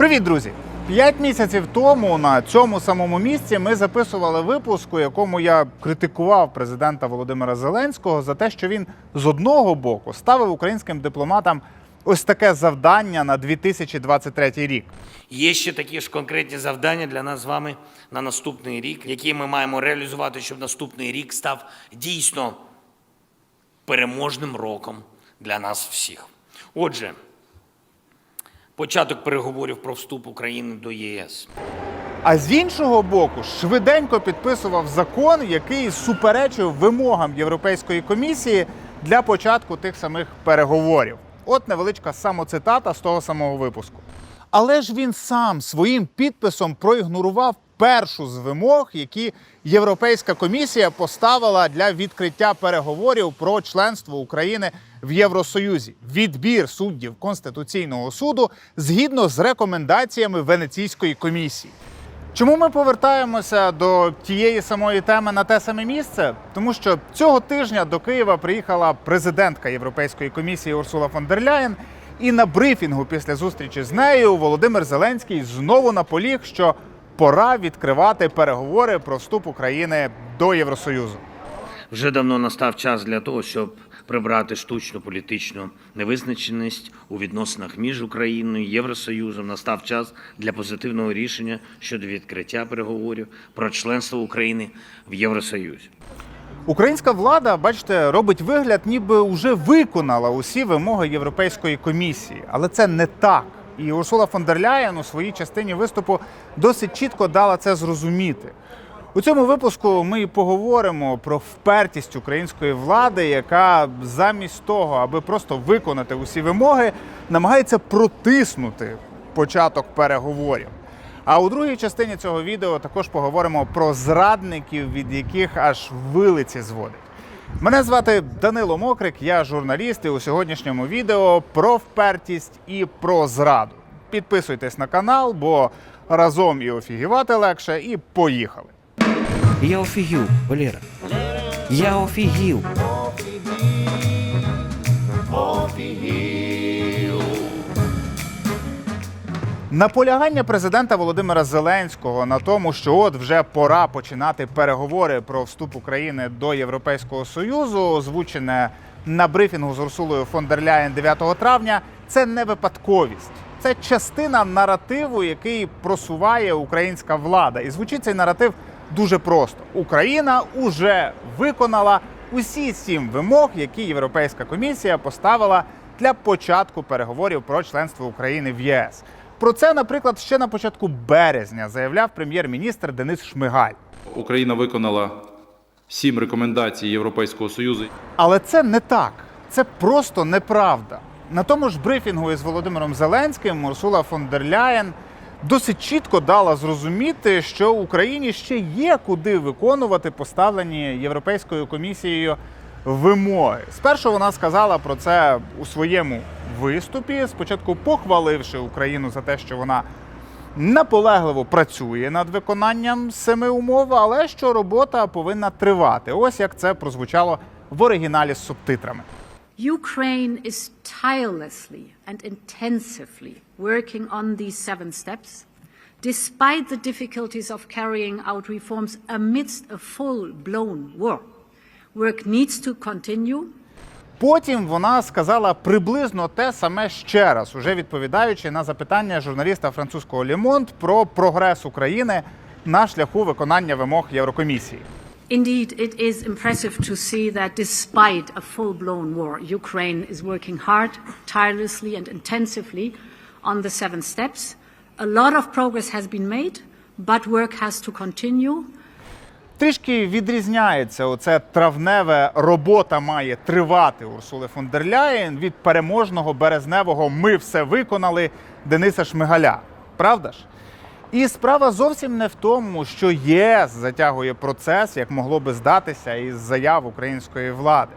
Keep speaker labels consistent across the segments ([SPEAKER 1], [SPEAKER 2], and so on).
[SPEAKER 1] Привіт, друзі! П'ять місяців тому на цьому самому місці ми записували випуск, у якому я критикував президента Володимира Зеленського за те, що він з одного боку ставив українським дипломатам ось таке завдання на 2023 рік.
[SPEAKER 2] Є ще такі ж конкретні завдання для нас з вами на наступний рік, які ми маємо реалізувати, щоб наступний рік став дійсно переможним роком для нас всіх. Отже, початок переговорів про вступ України до ЄС.
[SPEAKER 1] А з іншого боку, швиденько підписував закон, який суперечив вимогам Європейської комісії для початку тих самих переговорів. От невеличка самоцитата з того самого випуску. Але ж він сам своїм підписом проігнорував першу з вимог, які Європейська комісія поставила для відкриття переговорів про членство України в Євросоюзі. Відбір суддів Конституційного суду згідно з рекомендаціями Венеційської комісії. Чому ми повертаємося до тієї самої теми на те саме місце? Тому що цього тижня до Києва приїхала президентка Європейської комісії Урсула фон дер Ляєн, і на брифінгу після зустрічі з нею Володимир Зеленський знову наполіг, що пора відкривати переговори про вступ України до Євросоюзу.
[SPEAKER 2] Вже давно настав час для того, щоб прибрати штучну політичну невизначеність у відносинах між Україною і Євросоюзом. Настав час для позитивного рішення щодо відкриття переговорів про членство України в Євросоюзі.
[SPEAKER 1] Українська влада, бачите, робить вигляд, ніби вже виконала усі вимоги Європейської комісії, але це не так. І Урсула фон дер Ляєн у своїй частині виступу досить чітко дала це зрозуміти. У цьому випуску ми і поговоримо про впертість української влади, яка замість того, аби просто виконати усі вимоги, намагається протиснути початок переговорів. А у другій частині цього відео також поговоримо про зрадників, від яких аж вилиці зводить. Мене звати Данило Мокрик, я журналіст і у сьогоднішньому відео про впертість і про зраду. Підписуйтесь на канал, бо разом і офігівати легше, і поїхали.
[SPEAKER 3] Я офігів, Валера. Я офігів.
[SPEAKER 1] Наполягання президента Володимира Зеленського на тому, що от вже пора починати переговори про вступ України до Європейського Союзу, озвучене на брифінгу з Урсулою фон дер Ляєн 9 травня, це не випадковість. Це частина наративу, який просуває українська влада. І звучить цей наратив дуже просто: Україна уже виконала усі сім вимог, які Європейська комісія поставила для початку переговорів про членство України в ЄС. Про це, наприклад, ще на початку березня заявляв прем'єр-міністр Денис Шмигаль.
[SPEAKER 4] Україна виконала сім рекомендацій Європейського Союзу.
[SPEAKER 1] Але це не так. Це просто неправда. На тому ж брифінгу із Володимиром Зеленським Урсула фон дер Ляєн досить чітко дала зрозуміти, що Україні ще є куди виконувати поставлені Європейською комісією вимоги. Спершу вона сказала про це у своєму виступі, спочатку похваливши Україну за те, що вона наполегливо працює над виконанням семи умов, але що робота повинна тривати. Ось як це прозвучало в оригіналі з субтитрами.
[SPEAKER 5] Ukraine is tirelessly and intensively working on these seven steps, despite the difficulties of carrying out reforms amidst a full blown war. Work needs to continue.
[SPEAKER 1] Потім вона сказала приблизно те саме ще раз, уже відповідаючи на запитання журналіста французького Лемонт про прогрес України на шляху виконання вимог Єврокомісії.
[SPEAKER 5] Indeed, it is impressive to see that despite a full blown war, Ukraine is working hard, tirelessly, and intensively on the seven steps. A lot of progress has been made, but work has to continue.
[SPEAKER 1] Трішки відрізняється оце травневе робота має тривати Урсули фон дер Ляєн від переможного березневого Ми все виконали Дениса Шмигаля. Правда ж? І справа зовсім не в тому, що ЄС затягує процес, як могло би здатися із заяв української влади.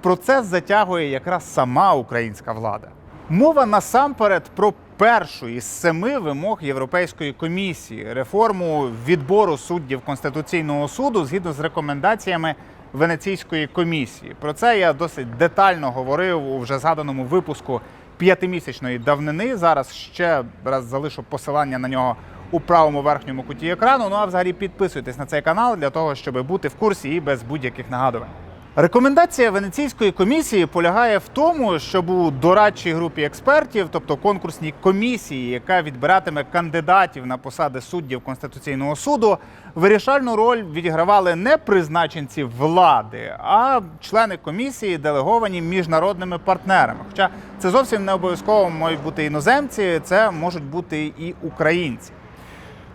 [SPEAKER 1] Процес затягує якраз сама українська влада. Мова насамперед про першу із семи вимог Європейської комісії реформу відбору суддів Конституційного суду згідно з рекомендаціями Венеційської комісії. Про це я досить детально говорив у вже згаданому випуску п'ятимісячної давнини. Зараз ще раз залишу посилання на нього у правому верхньому куті екрану. Ну а взагалі підписуйтесь на цей канал для того, щоб бути в курсі і без будь-яких нагадувань. Рекомендація Венеційської комісії полягає в тому, щоб у дорадчій групі експертів, тобто конкурсній комісії, яка відбиратиме кандидатів на посади суддів Конституційного суду, вирішальну роль відігравали не призначенці влади, а члени комісії, делеговані міжнародними партнерами. Хоча це зовсім не обов'язково можуть бути іноземці, це можуть бути і українці.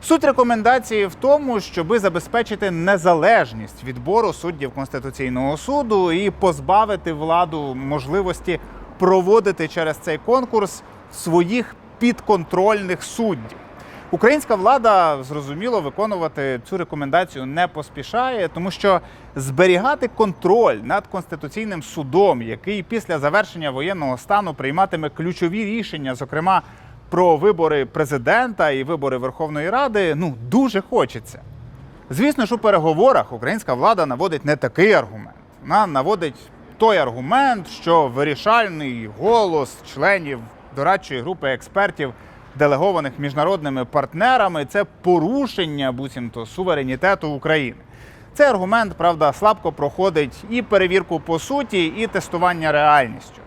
[SPEAKER 1] Суть рекомендації в тому, щоби забезпечити незалежність відбору суддів Конституційного суду і позбавити владу можливості проводити через цей конкурс своїх підконтрольних суддів. Українська влада зрозуміло виконувати цю рекомендацію не поспішає, тому що зберігати контроль над конституційним судом, який після завершення воєнного стану прийматиме ключові рішення, зокрема про вибори президента і вибори Верховної Ради, ну дуже хочеться. Звісно ж, у переговорах українська влада наводить не такий аргумент. Вона наводить той аргумент, що вирішальний голос членів дорадчої групи експертів, делегованих міжнародними партнерами, це порушення буцімто суверенітету України. Цей аргумент, правда, слабко проходить і перевірку по суті, і тестування реальністю.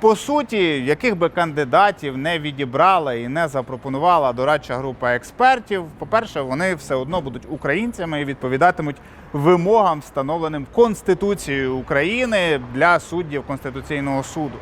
[SPEAKER 1] По суті, яких би кандидатів не відібрала і не запропонувала дорадча група експертів, по-перше, вони все одно будуть українцями і відповідатимуть вимогам, встановленим Конституцією України для суддів Конституційного суду.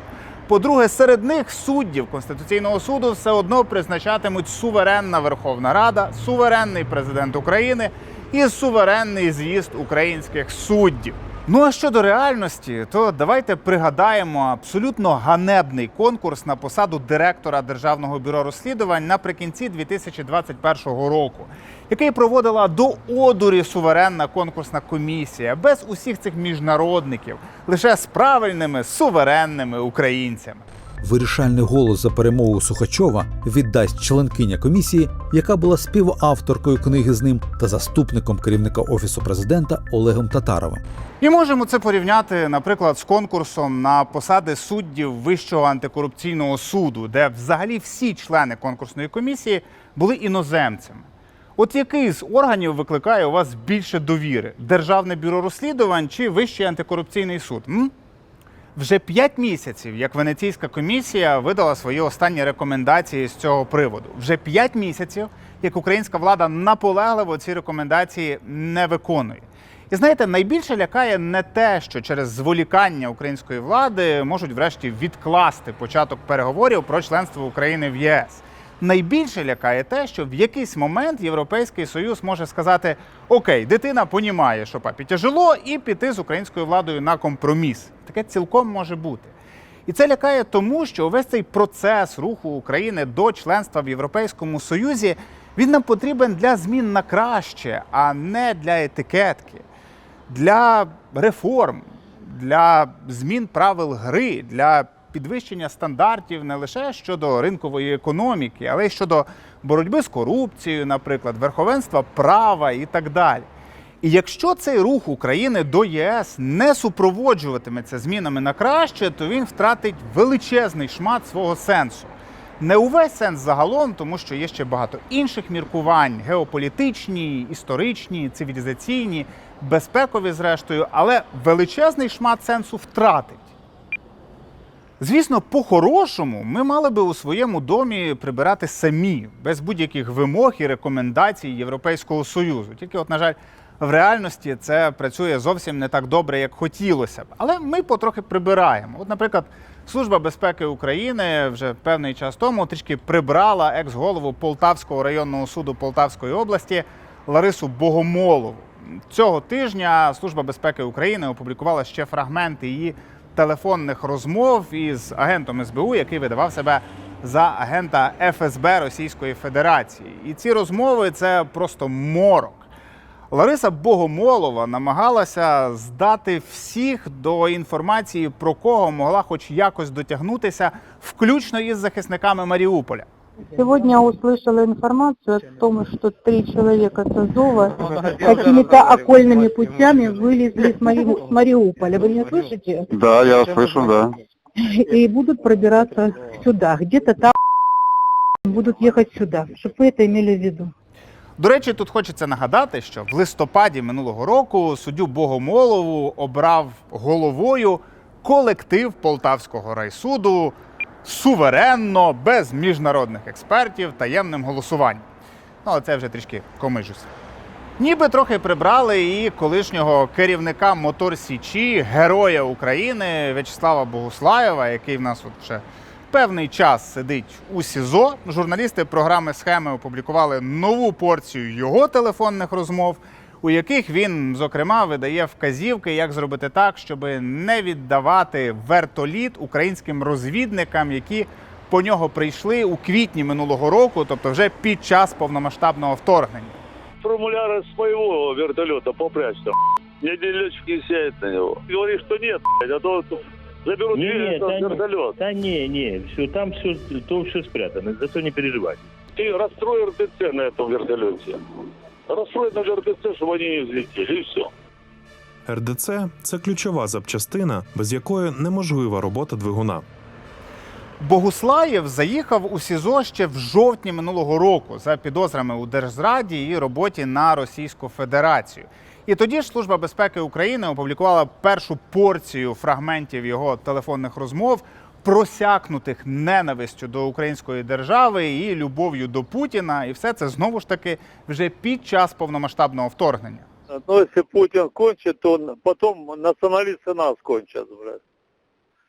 [SPEAKER 1] По-друге, серед них суддів Конституційного суду все одно призначатимуть суверенна Верховна Рада, суверенний президент України і суверенний з'їзд українських суддів. Ну а щодо реальності, то давайте пригадаємо абсолютно ганебний конкурс на посаду директора Державного бюро розслідувань наприкінці 2021 року, який проводила до одурі суверенна конкурсна комісія без усіх цих міжнародників, лише з правильними суверенними українцями.
[SPEAKER 6] Вирішальний голос за перемогу Сухачова віддасть членкиня комісії, яка була співавторкою книги з ним та заступником керівника офісу президента Олегом Татаровим.
[SPEAKER 1] І можемо це порівняти, наприклад, з конкурсом на посади суддів Вищого антикорупційного суду, де взагалі всі члени конкурсної комісії були іноземцями. От який з органів викликає у вас більше довіри: Державне бюро розслідувань чи Вищий антикорупційний суд? М? Вже п'ять місяців, як Венеційська комісія видала свої останні рекомендації з цього приводу. Вже п'ять місяців, як українська влада наполегливо ці рекомендації не виконує. І знаєте, найбільше лякає не те, що через зволікання української влади можуть врешті відкласти початок переговорів про членство України в ЄС. Найбільше лякає те, що в якийсь момент Європейський Союз може сказати: Окей, дитина понімає, що папі тяжело, і піти з українською владою на компроміс. Таке цілком може бути. І це лякає тому, що увесь цей процес руху України до членства в Європейському Союзі він нам потрібен для змін на краще, а не для етикетки, для реформ, для змін правил гри, для підвищення стандартів не лише щодо ринкової економіки, але й щодо боротьби з корупцією, наприклад, верховенства права і так далі. І якщо цей рух України до ЄС не супроводжуватиметься змінами на краще, то він втратить величезний шмат свого сенсу. Не увесь сенс загалом, тому що є ще багато інших міркувань: геополітичні, історичні, цивілізаційні, безпекові, зрештою, але величезний шмат сенсу втратить. Звісно, по-хорошому ми мали би у своєму домі прибирати самі, без будь-яких вимог і рекомендацій Європейського Союзу. Тільки, от, на жаль, в реальності це працює зовсім не так добре, як хотілося б. Але ми потрохи прибираємо. От, наприклад, Служба безпеки України вже певний час тому трішки прибрала екс-голову Полтавського районного суду Полтавської області Ларису Богомолову. Цього тижня Служба безпеки України опублікувала ще фрагменти її телефонних розмов із агентом СБУ, який видавав себе за агента ФСБ Російської Федерації. І ці розмови це просто морок. Лариса Богомолова намагалася здати всіх до інформації, про кого могла хоч якось дотягнутися, включно із захисниками Маріуполя.
[SPEAKER 7] Сегодня услышала информацию о том, что три человека с Азова какими-то окольными путями вылезли с, Мари... с Мариуполя. Вы меня слышите?
[SPEAKER 8] Да, я вас слышу, да.
[SPEAKER 7] и будут пробираться сюда. Где-то там будут ехать сюда, чтобы вы это имели в виду.
[SPEAKER 1] До речі, тут хочеться нагадати, що в листопаді минулого року суддю Богомолову обрав головою колектив Полтавського райсуду суверенно, без міжнародних експертів, таємним голосуванням. Ну, але це вже трішки комижусь. Ніби трохи прибрали і колишнього керівника Мотор Січі, героя України В'ячеслава Богуслаєва, який в нас от вже певний час сидить у СІЗО. Журналісти програми схеми опублікували нову порцію його телефонних розмов, у яких він, зокрема, видає вказівки, як зробити так, щоб не віддавати вертоліт українським розвідникам, які по нього прийшли у квітні минулого року, тобто вже під час повномасштабного вторгнення.
[SPEAKER 8] формуляр с моего вертолета попрячь там. Мне один летчик не сядет на него. Говоришь, что нет, блядь, а то заберут
[SPEAKER 9] Не,
[SPEAKER 8] весь
[SPEAKER 9] не,
[SPEAKER 8] этот
[SPEAKER 9] да не.
[SPEAKER 8] вертолет.
[SPEAKER 9] Да не, не, все, там все, то все спрятано, зато не переживай.
[SPEAKER 8] Ты расстрой РТЦ на этом вертолете. Расстрой на РТЦ, чтобы они не взлетели, и все.
[SPEAKER 10] РДЦ це ключова запчастина, без якої неможлива робота двигуна.
[SPEAKER 1] Богуслаєв заїхав у СІЗО ще в жовтні минулого року за підозрами у держзраді і роботі на Російську Федерацію. І тоді ж Служба безпеки України опублікувала першу порцію фрагментів його телефонних розмов, просякнутих ненавистю до української держави і любов'ю до Путіна. І все це знову ж таки вже під час повномасштабного вторгнення.
[SPEAKER 8] Но если Путин кончит, то потом националисты нас кончат, блядь.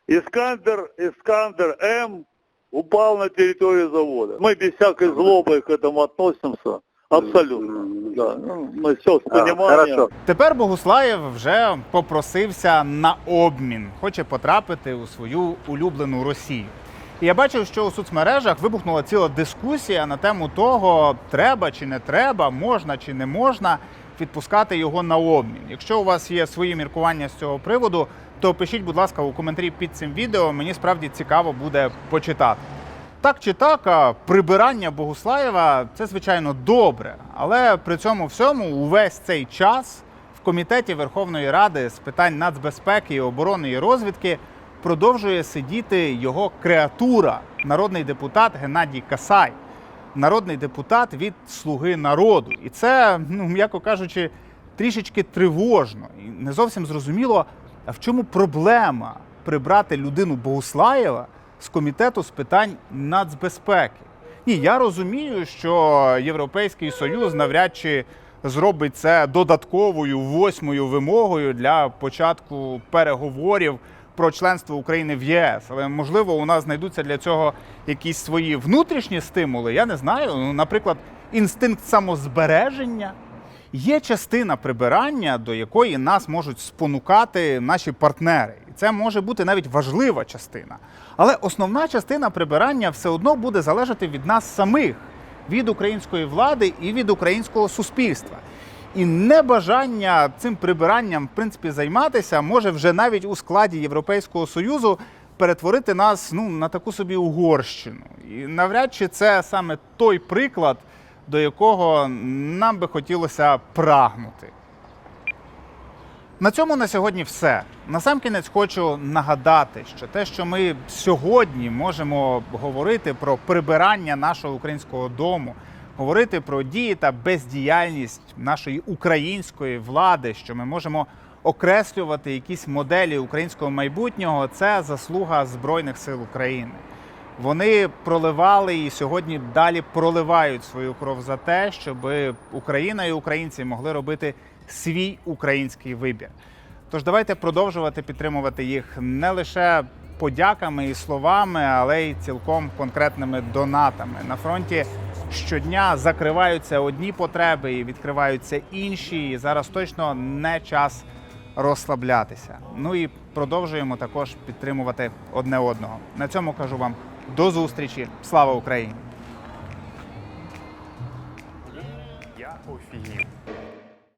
[SPEAKER 8] Искандер, Искандер М упал на территорию завода. Мы без всякой злобы к этому относимся. Абсолютно. Да. Ну, мы все с пониманием.
[SPEAKER 1] Тепер Богуслаєв вже попросився на обмін, хоче потрапити у свою улюблену Росію. І я бачив, що у соцмережах вибухнула ціла дискусія на тему того, треба чи не треба, можна чи не можна відпускати його на обмін. Якщо у вас є свої міркування з цього приводу, то пишіть, будь ласка, у коментарі під цим відео. Мені справді цікаво буде почитати. Так чи так, а прибирання Богуслаєва це звичайно добре, але при цьому всьому увесь цей час в комітеті Верховної Ради з питань нацбезпеки, оборони і розвідки продовжує сидіти його креатура, народний депутат Геннадій Касай, народний депутат від Слуги народу. І це, ну м'яко кажучи, трішечки тривожно. І не зовсім зрозуміло, а в чому проблема прибрати людину Богуслаєва з комітету з питань нацбезпеки. Ні, я розумію, що Європейський Союз навряд чи зробить це додатковою восьмою вимогою для початку переговорів про членство України в ЄС. Але можливо, у нас знайдуться для цього якісь свої внутрішні стимули. Я не знаю. Ну, наприклад, інстинкт самозбереження. Є частина прибирання, до якої нас можуть спонукати наші партнери, і це може бути навіть важлива частина. Але основна частина прибирання все одно буде залежати від нас самих, від української влади і від українського суспільства. І небажання цим прибиранням, в принципі, займатися може вже навіть у складі Європейського союзу перетворити нас ну на таку собі Угорщину. І навряд чи це саме той приклад, до якого нам би хотілося прагнути. На цьому на сьогодні все. Насамкінець хочу нагадати, що те, що ми сьогодні можемо говорити про прибирання нашого українського дому, говорити про дії та бездіяльність нашої української влади, що ми можемо окреслювати якісь моделі українського майбутнього, це заслуга Збройних сил України. Вони проливали і сьогодні далі проливають свою кров за те, щоб Україна і українці могли робити свій український вибір. Тож давайте продовжувати підтримувати їх не лише подяками і словами, але й цілком конкретними донатами. На фронті щодня закриваються одні потреби і відкриваються інші. І зараз точно не час розслаблятися. Ну і продовжуємо також підтримувати одне одного. На цьому кажу вам до зустрічі. Слава Україні!